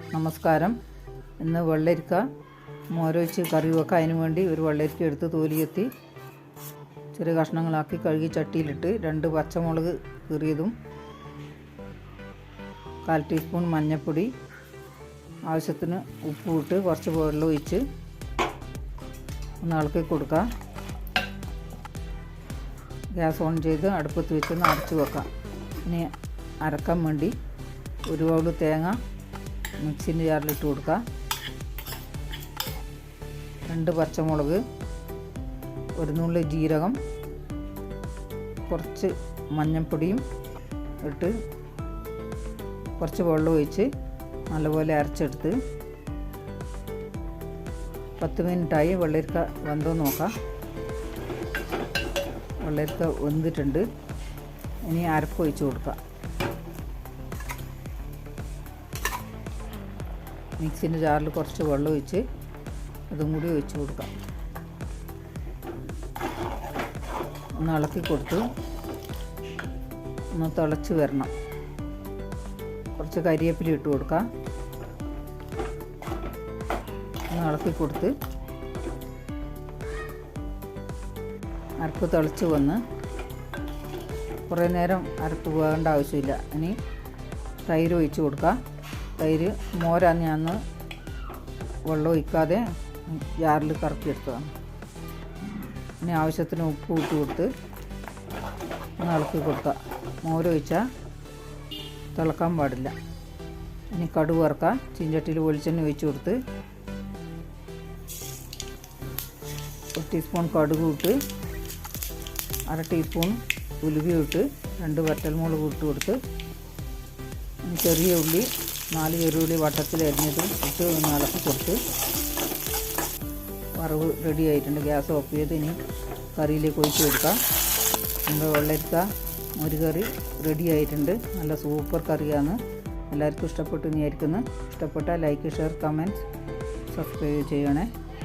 നമസ്കാരം. ഇന്ന് വെള്ളരിക്ക മോരൊഴിച്ച് കറി വെക്കാൻ അതിന് വേണ്ടി ഒരു വെള്ളരിക്ക എടുത്ത് തോലിയെത്തി. ചെറിയ കഷ്ണങ്ങളാക്കി കഴുകി ചട്ടിയിലിട്ട് രണ്ട് പച്ചമുളക് കീറിയതും കാൽ ടീസ്പൂൺ മഞ്ഞൾപ്പൊടി ആവശ്യത്തിന് ഉപ്പ് ഇട്ട് കുറച്ച് വെള്ളം ഒഴിച്ച് ഒന്ന് ഇളക്കി കൊടുക്കുക ഗ്യാസ് ഓൺ ചെയ്ത് അടുപ്പത്ത് വെച്ച് ഒന്ന് അടച്ച് വെക്കാം. ഇനി അരക്കാൻ വേണ്ടി ഒരു തേങ്ങ മിക്സിന്റെ ജാറിലിട്ട് കൊടുക്കുക. രണ്ട് പച്ചമുളക് ഒരു നുള്ളി ജീരകം കുറച്ച് മഞ്ഞൾപ്പൊടിയും ഇട്ട് കുറച്ച് വെള്ളം ഒഴിച്ച് നല്ലപോലെ അരച്ചെടുത്ത് പത്ത് മിനിറ്റായി വെള്ളരിക്ക വെന്തോ നോക്കാം. വെള്ളരിക്ക വെന്തിട്ടുണ്ട്. ഇനി അരപ്പ് ഒഴിച്ച് കൊടുക്കാം. മിക്സിന്റെ ജാറിൽ കുറച്ച് വെള്ളം ഒഴിച്ച് അതും കൂടി ഒഴിച്ച് കൊടുക്കാം. ഒന്ന് ഇളക്കി കൊടുത്ത് ഒന്ന് തിളച്ച് വരണം. കുറച്ച് കരിയേപ്പില ഇട്ട് കൊടുക്കാം. ഒന്ന് ഇളക്കി കൊടുത്ത് അരപ്പ് തിളച്ച് വന്ന് കുറേ നേരം അരപ്പ് പോകേണ്ട ആവശ്യമില്ല. ഇനി തൈര് ഒഴിച്ച് കൊടുക്കാം. തൈര് മോരാണ് ഞാൻ വെള്ളം ഒഴിക്കാതെ ജാറിൽ കറക്കി എടുത്തതാണ് ഇനി ആവശ്യത്തിന് ഉപ്പ് ഇട്ട് കൊടുത്ത് ഒന്ന് ഇളക്കി കൊടുക്കുക. മോരൊഴിച്ചാൽ തിളക്കാൻ പാടില്ല. ഇനി കടുക് വറുക്കാം. ചീഞ്ചട്ടിയിൽ വെളിച്ചെണ്ണ ഒഴിച്ച് കൊടുത്ത് ഒരു ടീസ്പൂൺ കടുക് ഇട്ട് അര ടീസ്പൂൺ ഉലുവ ഇട്ട് രണ്ട് വറ്റൽമുളക് ഇട്ട് കൊടുത്ത് ചെറിയ ഉള്ളി നാല് ചെറുള്ളി വട്ടത്തിൽ അരിഞ്ഞതും ഇട്ട് ഒന്ന് ഇളക്കി കൊടുത്ത് വറവ് റെഡി ആയിട്ടുണ്ട്. ഗ്യാസ് ഓഫ് ചെയ്ത് ഇനി കറിയിലേക്ക് ഒഴിച്ച് കൊടുക്കാം. നമ്മുടെ വെള്ളരിക്ക ഒരു കറി റെഡി ആയിട്ടുണ്ട്. നല്ല സൂപ്പർ കറിയാണ്. എല്ലാവർക്കും ഇഷ്ടപ്പെട്ടു വിചാരിക്കുന്നു. ഇഷ്ടപ്പെട്ടാൽ ലൈക്ക് ഷെയർ കമന്റ് സബ്സ്ക്രൈബ് ചെയ്യണേ.